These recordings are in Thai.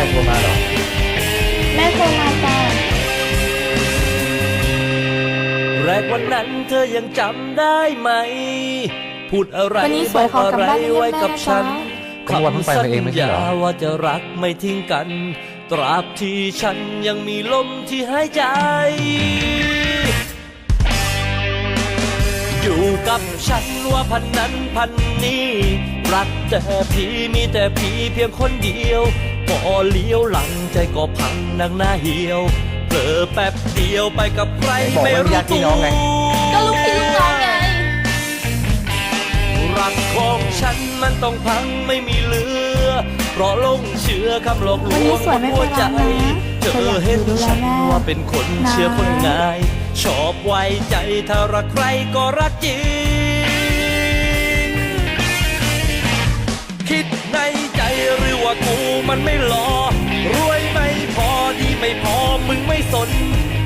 แม่โทรมาหรอ แม่โทรมาจ้าแรกวันนั้นเธอยังจำได้ไหม พูดอะไรวันนี้สวยขอกลับบ้านเรียบร้อยแล้วนะจ๊ะก็วันเพิ่งไปมาเองไม่ใช่เหรอ คำสัญญาว่าจะรักไม่ทิ้งกัน ตราบที่ฉันยังมีลมที่หายใจ อยู่กับฉันว่าพันนั้นพันนี้ รักแต่พี่มีแต่พี่เพียงคนเดียว พอเลี้ยวหลังใจก็พังนังหน้าเหี่ยวเผลอแป๊บเดียวไปกับใครบอกไม่ว่ารู้ญาติพี่ตัน้องไงวก็ลูกพี่ลูกน้องไง รักของฉันมันต้องพังไม่มีเหลือ เพราะหลงเชื่อคำหลอกลวันนี้วงสวยไม่หัวใจ เป็นไรนะเธเธอออยากเห็นดูแลฉันแม่ว่าเป็นคนนะ เชื่อคนง่าย ชอบไว้ใจถ้ารักใครก็รักจริง มันไม่หลอรวยไม่พอดีไม่พอมึงไม่สน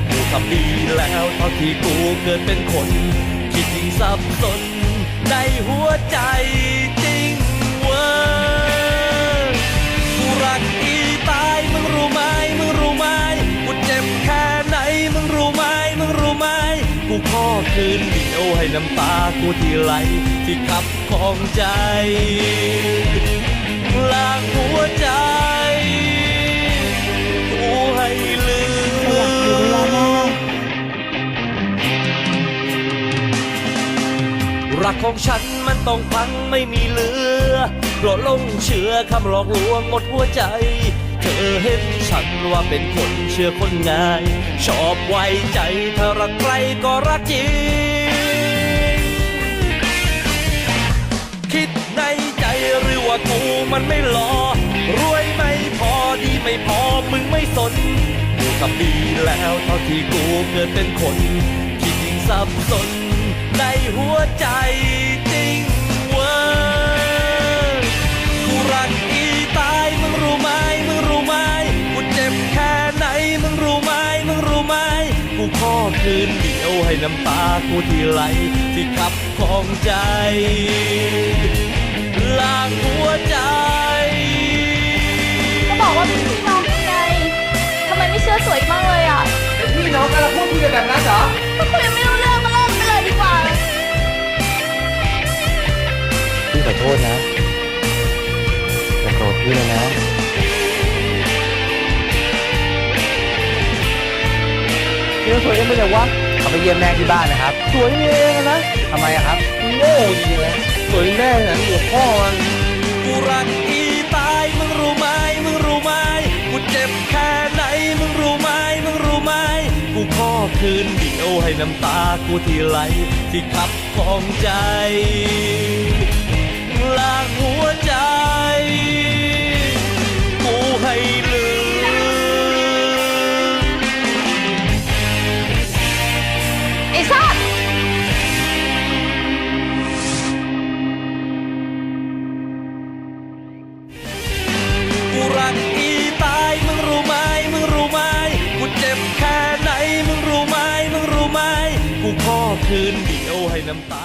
กูทำดีแล้วเท่าที่กูเกิดเป็นคนคิดยิ่งสับสนในหัวใจจริงเว้ยกูรักอีตายมึงรู้ไหมมึงรู้ไหมกูเจ็บแค่ไหนมึงรู้ไหมมึงรู้ไหมกูขอคืนเดียวให้น้ำตากูที่ไหลที่ขับของใจ ลางหัวใจกูให้ลืมรักของฉันมันต้องพังไม่มีเหลือเพราะหลงเชื่อคำหลอกลวงหมดหัวใจ เธอเห็นฉันว่าเป็นคนเชื่อคนง่าย ชอบไว้ใจถ้ารักใครก็รักจริง กูทำดีแล้วเท่าที่กูเกิดเป็นคนคิดยิ่งสับสนในหัวใจจริงเว้ยกูรักอีตายมึงรู้ไหมมึงรู้ไหมกูเจ็บแค่ไหนมึงรู้ไหมมึงรู้ไหมกูขอคืนเดียวให้น้ำตากูที่ไหลที่ขับของใจลาก ษนะอย่าโกรธพี่เลยนะพี่ต้องสวยกันไปเลยวะเขาไปเยี่ยมแม่ที่บ้านนะครับสวยเองนะทำไมอะครับโง่จริงๆนะสวยแม่หนังหัวพ่อมันกูรักอีตายมึงรู้ไหมมึงรู้ไหมกูเจ็บแค่ไหนมึงรู้ไหมมึงรู้ไหมกูขอคืนเดียวให้น้ำตากูที่ไหลที่ขับของใจ ลากหัวใจ กูให้ลืม ไอ้ซ่ากูรักอีตาย มึงรู้ไหม มึงรู้ไหม กูเจ็บแค่ไหน มึงรู้ไหม มึงรู้ไหม กูขอคืนเดียวให้น้ำตา